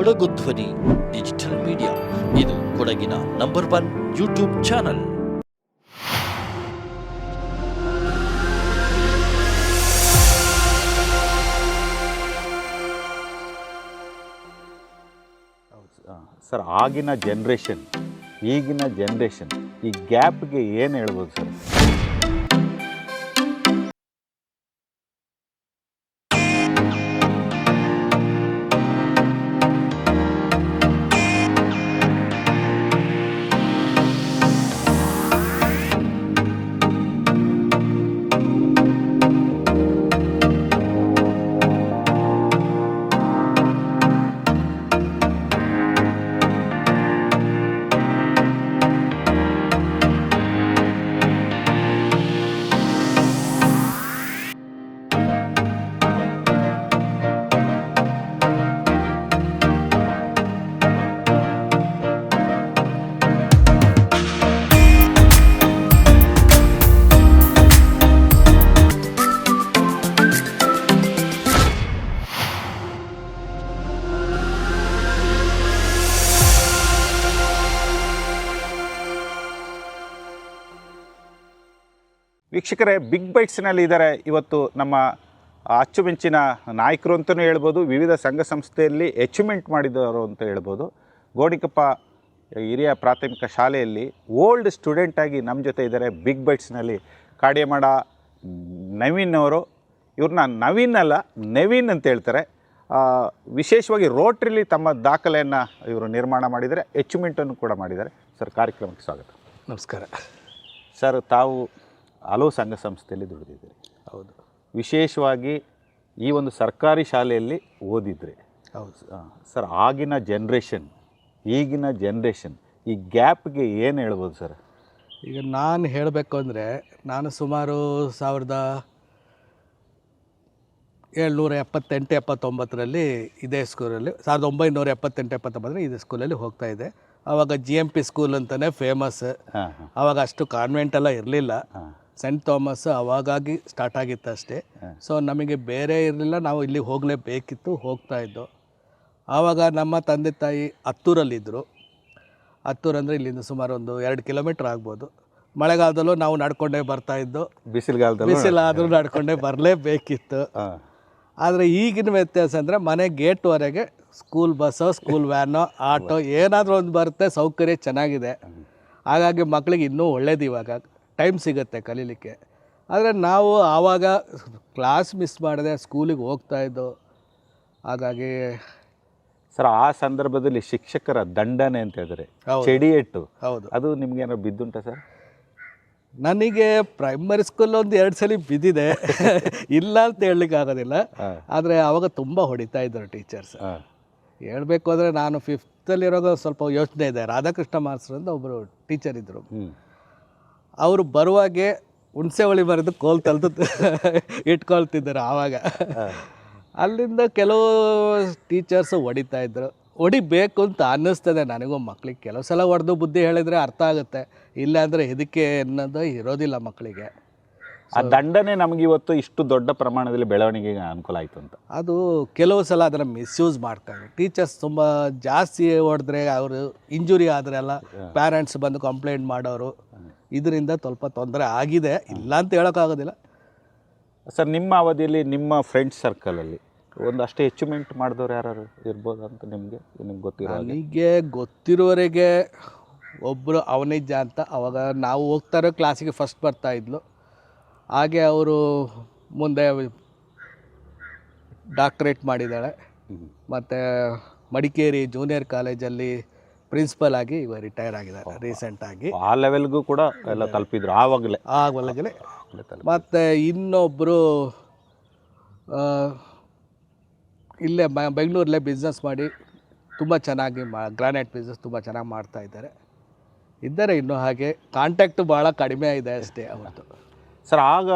ಕೊಡಗು ಧ್ವನಿ, digital media. ಇದು ಕೊಡಗಿನ number one YouTube channel. Sir, ಆಗಿನ ಜನ್ರೇಷನ್ ಈಗಿನ ಜನ್ರೇಷನ್ ಈ ಗ್ಯಾಪ್ಗೆ ಏನು ಹೇಳ್ಬೋದು ಸರ್? ವೀಕ್ಷಕರೇ ಬಿಗ್ ಬೈಟ್ಸ್ನಲ್ಲಿ ಇದ್ದಾರೆ ಇವತ್ತು ನಮ್ಮ ಅಚ್ಚುಮೆಂಚಿನ ನಾಯಕರು ಅಂತಲೂ ಹೇಳ್ಬೋದು ವಿವಿಧ ಸಂಘ ಸಂಸ್ಥೆಯಲ್ಲಿ ಅಚೀವ್ಮೆಂಟ್ ಮಾಡಿದವರು ಅಂತ ಹೇಳ್ಬೋದು. ಗೋಡಿಕಪ್ಪ ಹಿರಿಯ ಪ್ರಾಥಮಿಕ ಶಾಲೆಯಲ್ಲಿ ಓಲ್ಡ್ ಸ್ಟೂಡೆಂಟಾಗಿ ನಮ್ಮ ಜೊತೆ ಇದ್ದಾರೆ ಬಿಗ್ ಬೈಟ್ಸ್ನಲ್ಲಿ. ಕಾಡಿಯಮಾಡ ನವೀನ್ ಅವರು ಇವ್ರನ್ನ ನವೀನ್ ಅಲ್ಲ ನವೀನ್ ಅಂತ ಹೇಳ್ತಾರೆ. ವಿಶೇಷವಾಗಿ ರೋಟ್ರಿಲಿ ತಮ್ಮ ದಾಖಲೆಯನ್ನು ಇವರು ನಿರ್ಮಾಣ ಮಾಡಿದರೆ ಅಚೀವ್ಮೆಂಟನ್ನು ಕೂಡ ಮಾಡಿದ್ದಾರೆ. ಸರ್ ಕಾರ್ಯಕ್ರಮಕ್ಕೆ ಸ್ವಾಗತ. ನಮಸ್ಕಾರ. ಸರ್ ತಾವು ಹಲವು ಸಂಘ ಸಂಸ್ಥೆಯಲ್ಲಿ ದುಡಿದಿದ್ದೀರಿ. ಹೌದು. ವಿಶೇಷವಾಗಿ ಈ ಒಂದು ಸರ್ಕಾರಿ ಶಾಲೆಯಲ್ಲಿ ಓದಿದರೆ ಹೌದು. ಸರ್ ಆಗಿನ ಜನ್ರೇಷನ್ ಈಗಿನ ಜನ್ರೇಷನ್ ಈ ಗ್ಯಾಪ್ಗೆ ಏನು ಹೇಳ್ಬೋದು ಸರ್? ಈಗ ನಾನು ಹೇಳಬೇಕು ಅಂದರೆ ನಾನು ಸುಮಾರು ಸಾವಿರದ ಏಳ್ನೂರ ಎಪ್ಪತ್ತೆಂಟು ಎಪ್ಪತ್ತೊಂಬತ್ತರಲ್ಲಿ ಇದೇ ಸ್ಕೂಲಲ್ಲಿ ಸಾವಿರದ ಒಂಬೈನೂರ ಎಪ್ಪತ್ತೆಂಟು ಎಪ್ಪತ್ತೊಂಬತ್ತರಲ್ಲಿ ಇದೇ ಸ್ಕೂಲಲ್ಲಿ ಹೋಗ್ತಾ ಇದೆ ಆವಾಗ ಜಿ ಎಂ ಪಿ ಸ್ಕೂಲ್ ಅಂತಲೇ ಫೇಮಸ್ ಆವಾಗ ಅಷ್ಟು ಕಾನ್ವೆಂಟ್ ಎಲ್ಲ ಇರಲಿಲ್ಲ. ಹಾಂ. ಸೆಂಟ್ ಥಾಮಸ್ ಅವಾಗಾಗಿ ಸ್ಟಾರ್ಟ್ ಆಗಿತ್ತು ಅಷ್ಟೇ ಸೊ ನಮಗೆ ಬೇರೆ ಇರಲಿಲ್ಲ ನಾವು ಇಲ್ಲಿ ಹೋಗಲೇಬೇಕಿತ್ತು ಹೋಗ್ತಾ ಇದ್ದೋ. ಆವಾಗ ನಮ್ಮ ತಂದೆ ತಾಯಿ ಹತ್ತೂರಲ್ಲಿದ್ದರು. ಹತ್ತೂರು ಅಂದರೆ ಇಲ್ಲಿಂದ ಸುಮಾರು ಒಂದು ಎರಡು ಕಿಲೋಮೀಟ್ರ್ ಆಗ್ಬೋದು. ಮಳೆಗಾಲದಲ್ಲೂ ನಾವು ನಡ್ಕೊಂಡೇ ಬರ್ತಾ ಇದ್ದೋ. ಬಿಸಿಲುಗಾಲದಲ್ಲಿ? ಬಿಸಿಲಾದರೂ ನಡ್ಕೊಂಡೇ ಬರಲೇಬೇಕಿತ್ತು. ಆದರೆ ಈಗಿನ ವ್ಯತ್ಯಾಸ ಅಂದರೆ ಮನೆ ಗೇಟ್ವರೆಗೆ ಸ್ಕೂಲ್ ಬಸ್ಸೋ ಸ್ಕೂಲ್ ವ್ಯಾನೋ ಆಟೋ ಏನಾದರೂ ಒಂದು ಬರುತ್ತೆ ಸೌಕರ್ಯ ಚೆನ್ನಾಗಿದೆ. ಹಾಗಾಗಿ ಮಕ್ಕಳಿಗೆ ಇನ್ನೂ ಒಳ್ಳೇದು ಇವಾಗ. ಟೈಮ್ ಸಿಗುತ್ತೆ ಕಲೀಲಿಕ್ಕೆ. ಆದರೆ ನಾವು ಆವಾಗ ಕ್ಲಾಸ್ ಮಿಸ್ ಮಾಡದೆ ಸ್ಕೂಲಿಗೆ ಹೋಗ್ತಾ ಇದ್ವು ಹಾಗಾಗಿ ಸರ್ ಆ ಸಂದರ್ಭದಲ್ಲಿ ಶಿಕ್ಷಕರ ದಂಡನೆ ಅಂತ ಹೇಳಿದ್ರೆ ಚಡಿಯಟ್ಟು ಹೌದು. ಅದು ನಿಮ್ಗೇನೋ ಬಿದ್ದುಂಟ ಸರ್? ನನಗೆ ಪ್ರೈಮರಿ ಸ್ಕೂಲ್ ಒಂದು ಎರಡು ಸಲ ಬಿದ್ದಿದೆ. ಇಲ್ಲ ಅಂತ ಹೇಳಲಿಕ್ಕೆ ಆಗೋದಿಲ್ಲ. ಆದರೆ ಆವಾಗ ತುಂಬ ಹೊಡಿತಾ ಇದ್ದರು ಟೀಚರ್ಸ್ ಹೇಳಬೇಕು ಅಂದರೆ ನಾನು ಫಿಫ್ತಲ್ಲಿರೋದು ಸ್ವಲ್ಪ ಯೋಚನೆ ಇದೆ. ರಾಧಾಕೃಷ್ಣ ಮಾಸ್ಟರ್ ಅಂತ ಒಬ್ಬರು ಟೀಚರ್ ಇದ್ದರು ಅವರು ಬರುವಾಗೆ ಹುಣಸೆ ಹುಳಿ ಬರೆದು ಕೋಲ್ ತಲ್ದು ಇಟ್ಕೊಳ್ತಿದ್ದರು ಆವಾಗ. ಅಲ್ಲಿಂದ ಕೆಲವು ಟೀಚರ್ಸು ಹೊಡಿತಾ ಇದ್ದರು ಹೊಡಿಬೇಕು ಅಂತ ಅನ್ನಿಸ್ತದೆ ನನಗೂ ಮಕ್ಳಿಗೆ. ಕೆಲವು ಸಲ ಹೊಡೆದು ಬುದ್ಧಿ ಹೇಳಿದರೆ ಅರ್ಥ ಆಗುತ್ತೆ. ಇಲ್ಲಾಂದರೆ ಇದಕ್ಕೆ ಅನ್ನೋದು ಇರೋದಿಲ್ಲ ಮಕ್ಕಳಿಗೆ ಆ ದಂಡನೆ ನಮ್ಗೆ ಇವತ್ತು ಇಷ್ಟು ದೊಡ್ಡ ಪ್ರಮಾಣದಲ್ಲಿ ಬೆಳವಣಿಗೆಗೆ ಅನುಕೂಲ ಆಯಿತು ಅಂತ. ಅದು ಕೆಲವು ಸಲ ಅದನ್ನು ಮಿಸ್ಯೂಸ್ ಮಾಡ್ತಾರೆ. ಟೀಚರ್ಸ್ ತುಂಬ ಜಾಸ್ತಿ ಹೊಡೆದ್ರೆ ಅವರು ಇಂಜುರಿ ಆದರೆ ಎಲ್ಲ ಪ್ಯಾರೆಂಟ್ಸ್ ಬಂದು ಕಂಪ್ಲೇಂಟ್ ಮಾಡೋರು. ಇದರಿಂದ ಸ್ವಲ್ಪ ತೊಂದರೆ ಆಗಿದೆ. ಇಲ್ಲ ಅಂತ ಹೇಳೋಕ್ಕಾಗೋದಿಲ್ಲ. ಸರ್ ನಿಮ್ಮ ಅವಧಿಯಲ್ಲಿ ನಿಮ್ಮ ಫ್ರೆಂಡ್ಸ್ ಸರ್ಕಲಲ್ಲಿ ಒಂದಷ್ಟು ಅಚೀವ್ಮೆಂಟ್ ಮಾಡಿದವ್ರು ಯಾರು ಇರ್ಬೋದು ಅಂತ ನಿಮಗೆ? ನಿಮ್ಗೆ ಗೊತ್ತಿರೋ ಹಾಗೆ. ನನಗೆ ಗೊತ್ತಿರೋವರೆಗೆ ಒಬ್ಬರು ಅವನಿಜ್ಜ ಅಂತ ಅವಾಗ ನಾವು ಹೋಗ್ತಾ ಇರೋ ಕ್ಲಾಸಿಗೆ ಫಸ್ಟ್ ಬರ್ತಾ ಇದ್ಲು. ಹಾಗೆ ಅವರು ಮುಂದೆ ಡಾಕ್ಟ್ರೇಟ್ ಮಾಡಿದ್ದಾಳೆ. ಮತ್ತು ಮಡಿಕೇರಿ ಜೂನಿಯರ್ ಕಾಲೇಜಲ್ಲಿ ಪ್ರಿನ್ಸಿಪಲ್ ಆಗಿ ಇವಾಗ ರಿಟೈರ್ ಆಗಿದ್ದಾರೆ ರೀಸೆಂಟ್ ಆಗಿ. ಆ ಲೆವೆಲ್ಗೂ ಕೂಡ ಎಲ್ಲ ತಲುಪಿದ್ರು ಆವಾಗಲೇ. ಆವಾಗಲೇ. ಮತ್ತು ಇನ್ನೊಬ್ಬರು ಇಲ್ಲೇ ಬೆಂಗಳೂರಲ್ಲೇ ಬಿಸ್ನೆಸ್ ಮಾಡಿ ತುಂಬ ಚೆನ್ನಾಗಿ ಮಾ ಗ್ರಾನೈಟ್ ಬಿಸ್ನೆಸ್ ತುಂಬ ಚೆನ್ನಾಗಿ ಮಾಡ್ತಾ ಇದ್ದಾರೆ. ಇದ್ದಾರೆ ಇನ್ನೂ ಹಾಗೆ ಕಾಂಟ್ಯಾಕ್ಟು ಭಾಳ ಕಡಿಮೆ ಇದೆ ಅಷ್ಟೇ ಅವತ್ತು ಸರ್ ಆಗ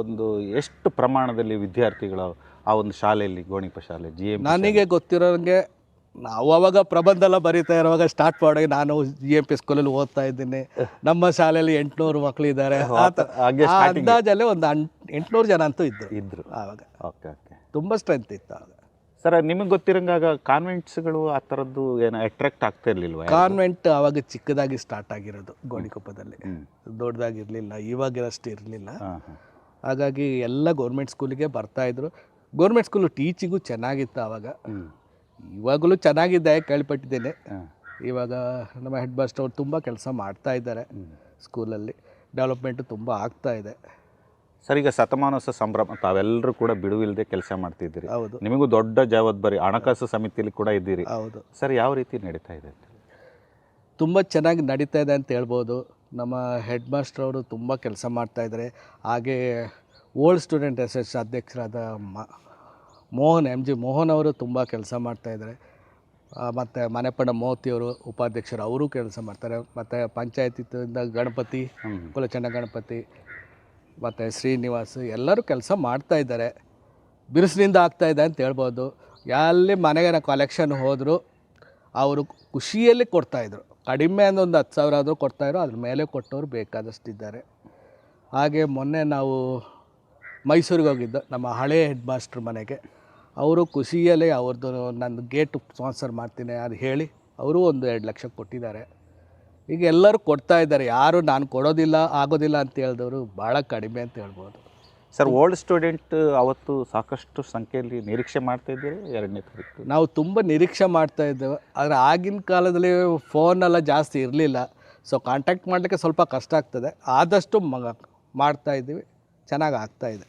ಒಂದು ಎಷ್ಟು ಪ್ರಮಾಣದಲ್ಲಿ ವಿದ್ಯಾರ್ಥಿಗಳು ಆ ಒಂದು ಶಾಲೆಯಲ್ಲಿ ಗೋಣಿಪ ಶಾಲೆ ಜಿ ಎಂ ನನಗೆ ಗೊತ್ತಿರೋಂಗೆ ನಾವು ಅವಾಗ ಪ್ರಬಂಧ ಎಲ್ಲ ಬರೀತಾ ಇರುವಾಗ ಸ್ಟಾರ್ಟ್ ಮಾಡೋಕೆ ನಾನು ಜಿ ಎಂ ಪಿ ಸ್ಕೂಲಲ್ಲಿ ಓದ್ತಾ ಇದ್ದೀನಿ. ನಮ್ಮ ಶಾಲೆಯಲ್ಲಿ ಎಂಟುನೂರು ಮಕ್ಕಳು ಇದ್ದಾರೆ ಅಂದಾಜಲ್ಲೇ ಒಂದು ಎಂಟುನೂರು ಜನ ಅಂತೂ ಇದ್ದರು ಇದ್ರು. ಆವಾಗ. ಓಕೆ ಓಕೆ ತುಂಬ ಸ್ಟ್ರೆಂತ್ ಇತ್ತು ಆವಾಗ. ಸರ್ ನಿಮಗೆ ಗೊತ್ತಿರಂಗಾಗ ಕಾನ್ವೆಂಟ್ಸ್ಗಳು ಆ ಥರದ್ದು ಏನು ಅಟ್ರಾಕ್ಟ್ ಆಗ್ತಾ ಇರಲಿಲ್ವ? ಕಾನ್ವೆಂಟ್ ಆವಾಗ ಚಿಕ್ಕದಾಗಿ ಸ್ಟಾರ್ಟ್ ಆಗಿರೋದು ಗೋಣಿಕೊಪ್ಪದಲ್ಲಿ. ದೊಡ್ಡದಾಗಿರಲಿಲ್ಲ ಇವಾಗಿರಷ್ಟು ಇರಲಿಲ್ಲ. ಹಾಗಾಗಿ ಎಲ್ಲ ಗೌರ್ಮೆಂಟ್ ಸ್ಕೂಲಿಗೆ ಬರ್ತಾಯಿದ್ರು ಗೌರ್ಮೆಂಟ್ ಸ್ಕೂಲು ಟೀಚಿಗೂ ಚೆನ್ನಾಗಿತ್ತು ಆವಾಗ. ಇವಾಗಲೂ ಚೆನ್ನಾಗಿದೆ ಕೇಳ್ಪಟ್ಟಿದ್ದೇನೆ. ಇವಾಗ ನಮ್ಮ ಹೆಡ್ ಮಾಸ್ಟರ್ ಅವ್ರು ತುಂಬ ಕೆಲಸ ಮಾಡ್ತಾ ಇದ್ದಾರೆ ಸ್ಕೂಲಲ್ಲಿ ಡೆವಲಪ್ಮೆಂಟು ತುಂಬ ಆಗ್ತಾ ಇದೆ. ಸರ್ ಈಗ ಶತಮಾನೋತ್ಸವ ಸಂಭ್ರಮ ತಾವೆಲ್ಲರೂ ಕೂಡ ಬಿಡುವಿಲ್ಲದೆ ಕೆಲಸ ಮಾಡ್ತಿದ್ದೀರಿ. ಹೌದು. ನಿಮಗೂ ದೊಡ್ಡ ಜವಾಬ್ದಾರಿ ಹಣಕಾಸು ಸಮಿತಿಯಲ್ಲಿ ಕೂಡ ಇದ್ದೀರಿ. ಹೌದು. ಸರ್ ಯಾವ ರೀತಿ ನಡೀತಾ ಇದೆ ತುಂಬ ಚೆನ್ನಾಗಿ ನಡೀತಾ ಇದೆ ಅಂತ ಹೇಳ್ಬೋದು. ನಮ್ಮ ಹೆಡ್ ಮಾಸ್ಟರ್ ಅವರು ತುಂಬ ಕೆಲಸ ಮಾಡ್ತಾ ಇದ್ದಾರೆ. ಹಾಗೆ ಓಲ್ಡ್ ಸ್ಟೂಡೆಂಟ್ ಎಸ್ ಅಧ್ಯಕ್ಷರಾದ ಮ ಮೋಹನ್ ಎಂ ಜಿ ಮೋಹನ್ ಅವರು ತುಂಬ ಕೆಲಸ ಮಾಡ್ತಾಯಿದ್ದಾರೆ ಮತ್ತು ಮನೆಪಣ್ಣ ಮೋತಿಯವರು ಉಪಾಧ್ಯಕ್ಷರು ಅವರು ಕೆಲಸ ಮಾಡ್ತಾರೆ. ಮತ್ತು ಪಂಚಾಯತಿಯಿಂದ ಗಣಪತಿ ಕುಲಚಂದ ಕುಲಚಂಡ ಗಣಪತಿ ಮತ್ತು ಶ್ರೀನಿವಾಸ್ ಎಲ್ಲರೂ ಕೆಲಸ ಮಾಡ್ತಾ ಇದ್ದಾರೆ. ಬಿರುಸಿನಿಂದ ಆಗ್ತಾ ಇದೆ ಅಂತ ಹೇಳ್ಬೋದು. ಎಲ್ಲಿ ಮನೆಗೆ ಕಲೆಕ್ಷನ್ ಹೋದರೂ ಅವರು ಖುಷಿಯಲ್ಲಿ ಕೊಡ್ತಾಯಿದ್ರು ಕಡಿಮೆ ಅಂದ್ರೆ ಒಂದು ಹತ್ತು ಸಾವಿರ ಆದರೂ ಕೊಡ್ತಾಯಿದ್ರು ಅದ್ರ ಮೇಲೆ ಕೊಟ್ಟವರು ಬೇಕಾದಷ್ಟಿದ್ದಾರೆ. ಹಾಗೆ ಮೊನ್ನೆ ನಾವು ಮೈಸೂರಿಗೆ ಹೋಗಿದ್ದು ನಮ್ಮ ಹಳೆ ಹೆಡ್ ಮಾಸ್ಟ್ರ್ ಮನೆಗೆ. ಅವರು ಖುಷಿಯಲ್ಲೇ ಅವ್ರದ್ದು ನನ್ನ ಗೇಟ್ ಸ್ಪಾನ್ಸರ್ ಮಾಡ್ತೀನಿ ಅದು ಹೇಳಿ ಅವರು ಒಂದು ಎರಡು ಲಕ್ಷ ಕೊಟ್ಟಿದ್ದಾರೆ. ಈಗ ಎಲ್ಲರೂ ಕೊಡ್ತಾ ಇದ್ದಾರೆ. ಯಾರು ನಾನು ಕೊಡೋದಿಲ್ಲ ಆಗೋದಿಲ್ಲ ಅಂತ ಹೇಳಿದವರು ಭಾಳ ಕಡಿಮೆ ಅಂತ ಹೇಳ್ಬೋದು. ಸರ್ ಓಲ್ಡ್ ಸ್ಟೂಡೆಂಟ್ ಅವತ್ತು ಸಾಕಷ್ಟು ಸಂಖ್ಯೆಯಲ್ಲಿ ನಿರೀಕ್ಷೆ ಮಾಡ್ತಾ ಇದ್ದೀರಿ? ಎರಡನೇ ತಾರೀಕು. ನಾವು ತುಂಬ ನಿರೀಕ್ಷೆ ಮಾಡ್ತಾ ಇದ್ದೇವೆ. ಆದರೆ ಆಗಿನ ಕಾಲದಲ್ಲಿ ಫೋನೆಲ್ಲ ಜಾಸ್ತಿ ಇರಲಿಲ್ಲ. ಸೊ ಕಾಂಟ್ಯಾಕ್ಟ್ ಮಾಡಲಿಕ್ಕೆ ಸ್ವಲ್ಪ ಕಷ್ಟ ಆಗ್ತದೆ. ಆದಷ್ಟು ಮಗ ಮಾಡ್ತಾ ಇದ್ದೀವಿ. ಚೆನ್ನಾಗಿ ಆಗ್ತಾ ಇದೆ.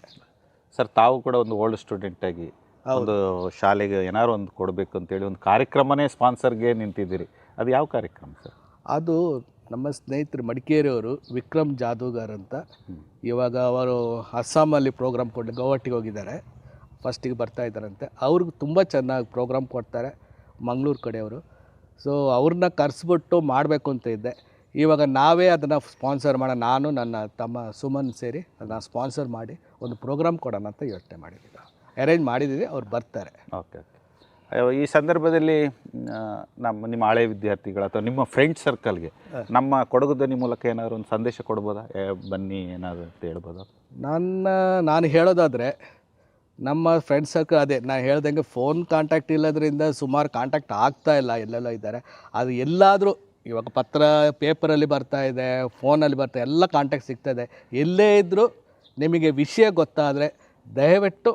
ಸರ್ ತಾವು ಕೂಡ ಒಂದು ಓಲ್ಡ್ ಸ್ಟೂಡೆಂಟ್ ಆಗಿ ಒಂದು ಶಾಲೆಗೆ ಏನಾರು ಒಂದು ಕೊಡಬೇಕು ಅಂತೇಳಿ ಒಂದು ಕಾರ್ಯಕ್ರಮನೇ ಸ್ಪಾನ್ಸರ್ಗೆ ನಿಂತಿದ್ದೀರಿ. ಅದು ಯಾವ ಕಾರ್ಯಕ್ರಮ ಸರ್? ಅದು ನಮ್ಮ ಸ್ನೇಹಿತರು ಮಡಿಕೇರಿಯವರು ವಿಕ್ರಮ್ ಜಾದೂಗಾರ್ ಅಂತ. ಇವಾಗ ಅವರು ಅಸ್ಸಾಮಲ್ಲಿ ಪ್ರೋಗ್ರಾಮ್ ಕೊಟ್ಟು ಗೌಹಟ್ಟಿಗೆ ಹೋಗಿದ್ದಾರೆ. ಫಸ್ಟಿಗೆ ಬರ್ತಾ ಇದ್ದಾರಂತೆ. ಅವ್ರಿಗೆ ತುಂಬ ಚೆನ್ನಾಗಿ ಪ್ರೋಗ್ರಾಮ್ ಕೊಡ್ತಾರೆ ಮಂಗಳೂರು ಕಡೆಯವರು. ಸೊ ಅವ್ರನ್ನ ಕರೆಸ್ಬಿಟ್ಟು ಮಾಡಬೇಕು ಅಂತ ಇದ್ದೆ. ಇವಾಗ ನಾವೇ ಅದನ್ನು ಸ್ಪಾನ್ಸರ್ ಮಾಡೋಣ ನಾನು ನನ್ನ ತಮ್ಮ ಸುಮನ್ ಸೇರಿ ಅದನ್ನು ಸ್ಪಾನ್ಸರ್ ಮಾಡಿ ಒಂದು ಪ್ರೋಗ್ರಾಮ್ ಕೊಡೋಣ ಅಂತ ಯೋಚನೆ ಮಾಡಿದ್ದೀವಿ. ಅರೇಂಜ್ ಮಾಡಿದ್ದೀವಿ ಅವ್ರು ಬರ್ತಾರೆ. ಓಕೆ ಓಕೆ ಈ ಸಂದರ್ಭದಲ್ಲಿ ನಮ್ಮ ನಿಮ್ಮ ಹಳೆ ವಿದ್ಯಾರ್ಥಿಗಳು ಅಥವಾ ನಿಮ್ಮ ಫ್ರೆಂಡ್ ಸರ್ಕಲ್ಗೆ ನಮ್ಮ ಕೊಡಗು ಧ್ವನಿ ಮೂಲಕ ಏನಾದರೂ ಒಂದು ಸಂದೇಶ ಕೊಡ್ಬೋದಾ? ಬನ್ನಿ ಏನಾದರೂ ಅಂತ ಹೇಳ್ಬೋದಾ? ನನ್ನ ನಾನು ಹೇಳೋದಾದರೆ ನಮ್ಮ ಫ್ರೆಂಡ್ ಸರ್ಕಲ್ ಅದೇ ನಾನು ಹೇಳ್ದಂಗೆ ಫೋನ್ ಕಾಂಟ್ಯಾಕ್ಟ್ ಇಲ್ಲದ್ರಿಂದ ಸುಮಾರು ಕಾಂಟ್ಯಾಕ್ಟ್ ಆಗ್ತಾ ಇಲ್ಲ ಎಲ್ಲೆಲ್ಲ ಇದ್ದಾರೆ. ಅದು ಎಲ್ಲಾದರೂ ಇವಾಗ ಪತ್ರ ಪೇಪರಲ್ಲಿ ಬರ್ತಾ ಇದೆ ಫೋನಲ್ಲಿ ಬರ್ತಾ ಎಲ್ಲ ಕಾಂಟ್ಯಾಕ್ಟ್ ಸಿಗ್ತಾ ಇದೆ. ಎಲ್ಲೇ ಇದ್ದರೂ ನಿಮಗೆ ವಿಷಯ ಗೊತ್ತಾದರೆ ದಯವಿಟ್ಟು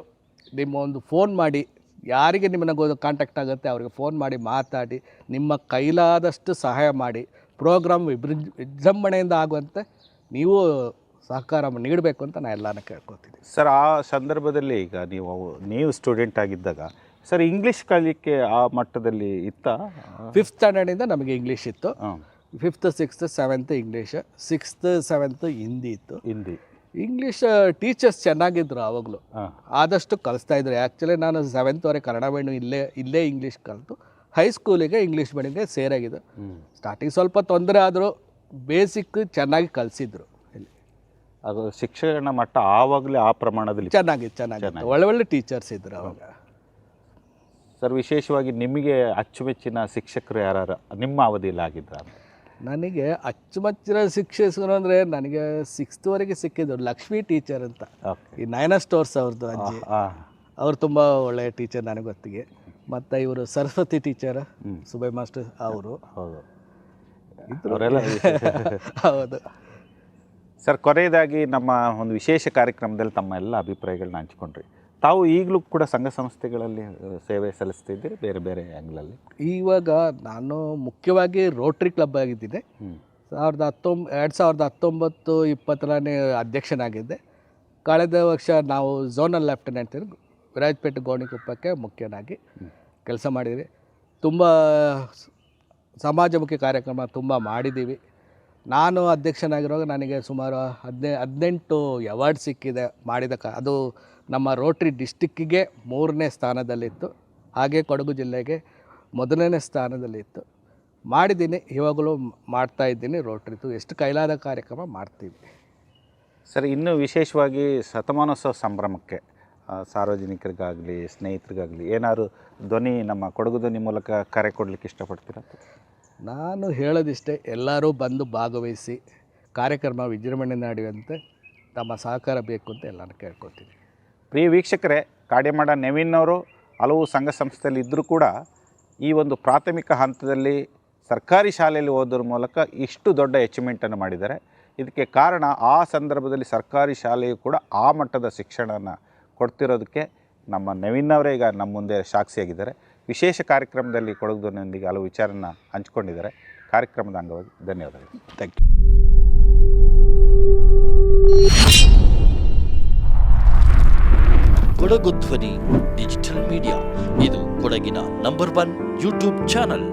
ನಿಮ್ಮ ಒಂದು ಫೋನ್ ಮಾಡಿ ಯಾರಿಗೆ ನಿಮ್ಮನ್ನ ಗೊ ಕಾಂಟ್ಯಾಕ್ಟ್ ಆಗುತ್ತೆ ಅವರಿಗೆ ಫೋನ್ ಮಾಡಿ ಮಾತಾಡಿ ನಿಮ್ಮ ಕೈಲಾದಷ್ಟು ಸಹಾಯ ಮಾಡಿ ಪ್ರೋಗ್ರಾಮ್ ವಿಜೃ ವಿಜೃಂಭಣೆಯಿಂದ ಆಗುವಂತೆ ನೀವು ಸಹಕಾರ ನೀಡಬೇಕು ಅಂತ ನಾನು ಎಲ್ಲನೂ ಕೇಳ್ಕೊತೀನಿ ಸರ್ ಆ ಸಂದರ್ಭದಲ್ಲಿ ಈಗ ನೀವು ನೀವು ಸ್ಟೂಡೆಂಟ್ ಆಗಿದ್ದಾಗ ಸರ್ ಇಂಗ್ಲೀಷ್ ಕಲಿಕೆ ಆ ಮಟ್ಟದಲ್ಲಿ ಇತ್ತ? ಫಿಫ್ತ್ ಸ್ಟ್ಯಾಂಡರ್ಡಿಂದ ನಮಗೆ ಇಂಗ್ಲೀಷ್ ಇತ್ತು. Fifth sixth seventh English sixth seventh Hindi ಇತ್ತು. ಹಿಂದಿ ಇಂಗ್ಲೀಷ್ ಟೀಚರ್ಸ್ ಚೆನ್ನಾಗಿದ್ರು ಆವಾಗಲೂ. ಆದಷ್ಟು ಕಲಿಸ್ತಾ ಇದ್ರು. ಆ್ಯಕ್ಚುಲಿ ನಾನು ಸೆವೆಂತ್ವರೆಗೆ ಕನ್ನಡ ಮೇಡಮ್ ಇಲ್ಲೇ ಇಲ್ಲೇ ಇಂಗ್ಲೀಷ್ ಕಲಿತು. ಹೈಸ್ಕೂಲಿಗೆ ಇಂಗ್ಲೀಷ್ ಮೀಡಿಯಂಗೆ ಸೇರಾಗಿದ್ದು. ಸ್ಟಾರ್ಟಿಂಗ್ ಸ್ವಲ್ಪ ತೊಂದರೆ ಆದರೂ ಬೇಸಿಕ್ ಚೆನ್ನಾಗಿ ಕಲಿಸಿದ್ರು. ಇಲ್ಲಿ. ಅದು ಶಿಕ್ಷಣ ಮಟ್ಟ ಆವಾಗಲೇ ಆ ಪ್ರಮಾಣದಲ್ಲಿ ಚೆನ್ನಾಗಿ ಚೆನ್ನಾಗಿತ್ತು ಒಳ್ಳೆ ಒಳ್ಳೆ ಟೀಚರ್ಸ್ ಇದ್ರು ಅವಾಗ. ಸರ್ ವಿಶೇಷವಾಗಿ ನಿಮಗೆ ಅಚ್ಚುಮೆಚ್ಚಿನ ಶಿಕ್ಷಕರು ಯಾರು ನಿಮ್ಮ ಅವಧಿಯಲ್ಲಿ ಆಗಿದ್ರ ನನಗೆ ಅಚ್ಚುಮಚ್ಚಿನ ಶಿಕ್ಷಕರು ಅಂದರೆ ನನಗೆ ಸಿಕ್ಸ್ತ್ವರೆಗೆ ಸಿಕ್ಕಿದ್ರು ಲಕ್ಷ್ಮಿ ಟೀಚರ್ ಅಂತ. ಈ ನಯನ ಸ್ಟೋರ್ಸ್ ಅವ್ರದ್ದು ಅಜ್ಜಿ. ಅವರು ತುಂಬ ಒಳ್ಳೆಯ ಟೀಚರ್ ನನಗೆ ಗೊತ್ತಿಗೆ ಮತ್ತು ಇವರು ಸರಸ್ವತಿ ಟೀಚರ್. ಸುಬೈ ಮಾಸ್ಟರ್ ಅವರು. ಹೌದು. ಹೌದು. ಸರ್ ಕೊನೆಯದಾಗಿ ನಮ್ಮ ಒಂದು ವಿಶೇಷ ಕಾರ್ಯಕ್ರಮದಲ್ಲಿ ತಮ್ಮ ಎಲ್ಲ ಅಭಿಪ್ರಾಯಗಳನ್ನ ಹಂಚ್ಕೊಂಡ್ರಿ. ತಾವು ಈಗಲೂ ಕೂಡ ಸಂಘ ಸಂಸ್ಥೆಗಳಲ್ಲಿ ಸೇವೆ ಸಲ್ಲಿಸ್ತಿದ್ದೀರಿ ಬೇರೆ ಬೇರೆ ಆ್ಯಂಗ್ಲಲ್ಲಿ ಇವಾಗ ನಾನು ಮುಖ್ಯವಾಗಿ ರೋಟ್ರಿ ಕ್ಲಬ್ ಆಗಿದ್ದೀನಿ. ಸಾವಿರದ ಹತ್ತೊಂಬ ಎರಡು ಸಾವಿರದ ಹತ್ತೊಂಬತ್ತು ಇಪ್ಪತ್ತರನೇ ಅಧ್ಯಕ್ಷನಾಗಿದ್ದೆ. ಕಳೆದ ವರ್ಷ ನಾವು ಝೋನಲ್ ಲೆಫ್ಟಿನೆಂಟ್ ವಿರಾಜ್ಪೇಟೆ ಗೋಣಿಕೊಪ್ಪಕ್ಕೆ ಮುಖ್ಯನಾಗಿ ಕೆಲಸ ಮಾಡಿದ್ವಿ ತುಂಬ ಸಮಾಜಮುಖಿ ಕಾರ್ಯಕ್ರಮ ತುಂಬ ಮಾಡಿದ್ದೀವಿ. ನಾನು ಅಧ್ಯಕ್ಷನಾಗಿರುವಾಗ ನನಗೆ ಸುಮಾರು ಹದಿನೈ ಹದಿನೆಂಟು ಅವಾರ್ಡ್ ಸಿಕ್ಕಿದೆ ಮಾಡಿದ ಕ, ಅದು ನಮ್ಮ ರೋಟ್ರಿ ಡಿಸ್ಟಿಕ್ಕಿಗೆ ಮೂರನೇ ಸ್ಥಾನದಲ್ಲಿತ್ತು. ಹಾಗೆ ಕೊಡಗು ಜಿಲ್ಲೆಗೆ ಮೊದಲನೇ ಸ್ಥಾನದಲ್ಲಿತ್ತು. ಮಾಡಿದ್ದೀನಿ, ಇವಾಗಲೂ ಮಾಡ್ತಾ ಇದ್ದೀನಿ ರೋಟ್ರಿದು ಎಷ್ಟು ಕೈಲಾದ ಕಾರ್ಯಕ್ರಮ ಮಾಡ್ತೀವಿ. ಸರ್, ಇನ್ನೂ ವಿಶೇಷವಾಗಿ ಶತಮಾನೋತ್ಸವ ಸಂಭ್ರಮಕ್ಕೆ ಸಾರ್ವಜನಿಕರಿಗಾಗಲಿ, ಸ್ನೇಹಿತರಿಗಾಗಲಿ ಏನಾದ್ರು ಧ್ವನಿ ನಮ್ಮ ಕೊಡಗು ಧ್ವನಿ ಮೂಲಕ ಕರೆ ಕೊಡಲಿಕ್ಕೆ ಇಷ್ಟಪಡ್ತೀರಾ? ನಾನು ಹೇಳೋದಿಷ್ಟೇ, ಎಲ್ಲರೂ ಬಂದು ಭಾಗವಹಿಸಿ ಕಾರ್ಯಕ್ರಮ ವಿಜೃಂಭಣೆ ನಡೆಯುವಂತೆ ತಮ್ಮ ಸಹಕಾರ ಬೇಕು ಅಂತ ಎಲ್ಲನೂ ಕೇಳ್ಕೊತೀನಿ ಪ್ರಿಯ ವೀಕ್ಷಕರೇ, ಕಾಡಿಮಾಡ ನವೀನ್ ಅವರು ಹಲವು ಸಂಘ ಸಂಸ್ಥೆಯಲ್ಲಿ ಇದ್ದರೂ ಕೂಡ ಈ ಒಂದು ಪ್ರಾಥಮಿಕ ಹಂತದಲ್ಲಿ ಸರ್ಕಾರಿ ಶಾಲೆಯಲ್ಲಿ ಓದೋದ್ರ ಮೂಲಕ ಇಷ್ಟು ದೊಡ್ಡ ಅಚೀವ್ಮೆಂಟನ್ನು ಮಾಡಿದ್ದಾರೆ. ಇದಕ್ಕೆ ಕಾರಣ ಆ ಸಂದರ್ಭದಲ್ಲಿ ಸರ್ಕಾರಿ ಶಾಲೆಯು ಕೂಡ ಆ ಮಟ್ಟದ ಶಿಕ್ಷಣನ ಕೊಡ್ತಿರೋದಕ್ಕೆ ನಮ್ಮ ನವೀನ್ ಅವರೇ ಈಗ ನಮ್ಮ ಮುಂದೆ ಸಾಕ್ಷಿಯಾಗಿದ್ದಾರೆ. ವಿಶೇಷ ಕಾರ್ಯಕ್ರಮದಲ್ಲಿ ಕೊಡಗುನೊಂದಿಗೆ ಹಲವು ವಿಚಾರನ ಹಂಚಿಕೊಂಡಿದ್ದಾರೆ. ಕಾರ್ಯಕ್ರಮದ ಅಂಗವಾಗಿ ಧನ್ಯವಾದಗಳು. ಥ್ಯಾಂಕ್ ಯು ಕೊಡಗು ಧ್ವನಿ ಡಿಜಿಟಲ್ ಮೀಡಿಯಾ. ಇದು ಕೊಡಗಿನ ನಂಬರ್ ಒನ್ ಯೂಟ್ಯೂಬ್ ಚಾನಲ್.